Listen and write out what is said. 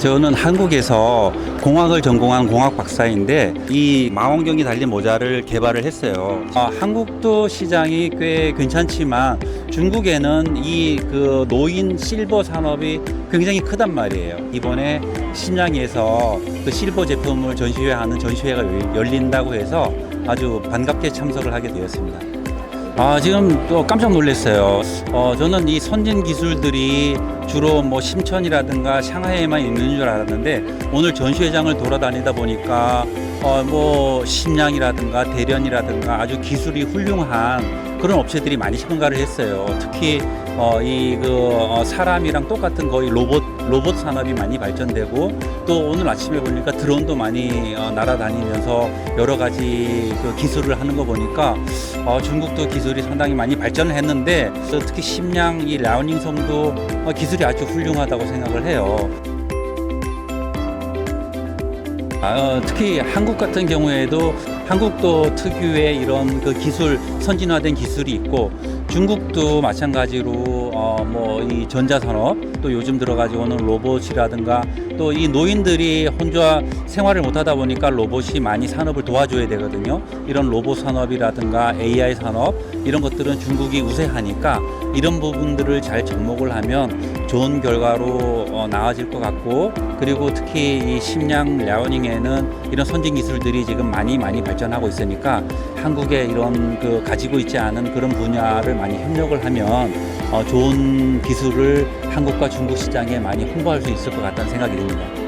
저는 한국에서 공학을 전공한 공학 박사인데 이 망원경이 달린 모자를 개발을 했어요. 아, 한국도 시장이 꽤 괜찮지만 중국에는 이 그 노인 실버 산업이 굉장히 크단 말이에요. 이번에 신양에서 그 실버 제품을 전시회 하는 전시회가 열- 열린다고 해서 아주 반갑게 참석을 하게 되었습니다. 아, 지금 또 깜짝 놀랐어요. 어, 저는 이 선진 기술들이 주로 뭐 심천이라든가 샹하이에만 있는 줄 알았는데 오늘 전시회장을 돌아다니다 보니까 어, 뭐 심양이라든가 대련이라든가 아주 기술이 훌륭한 그런 업체들이 많이 참가를 했어요. 특히 어, 이그 어, 사람이랑 똑같은 거의 로봇 로봇 산업이 많이 발전되고 또 오늘 아침에 보니까 드론도 많이 어, 날아다니면서 여러 가지 그 기술을 하는 거 보니까 어, 중국도 기술이 상당히 많이 발전을 했는데 또 특히 심양 이 라오닝성도 어, 기술이 아주 훌륭하다고 생각을 해요. 아, 어, 특히 한국 같은 경우에도 한국도 특유의 이런 그 기술 선진화된 기술이 있고 중국도 마찬가지로 어 뭐 이 전자산업 또 요즘 들어가지고는 로봇이라든가 또 이 노인들이 혼자 생활을 못하다 보니까 로봇이 많이 산업을 도와줘야 되거든요. 이런 로봇 산업이라든가 AI 산업 이런 것들은 중국이 우세하니까 이런 부분들을 잘 접목을 하면 좋은 결과로 어, 나아질 것 같고 그리고 특히 이 심양 랴오닝에는 이런 선진 기술들이 지금 많이 많이 발전하고 있으니까 한국에 이런 그 가지고 있지 않은 그런 분야를 많이 협력을 하면 어, 좋은 기술을 한국과 중국 시장에 많이 홍보할 수 있을 것 같다는 생각이 듭니다.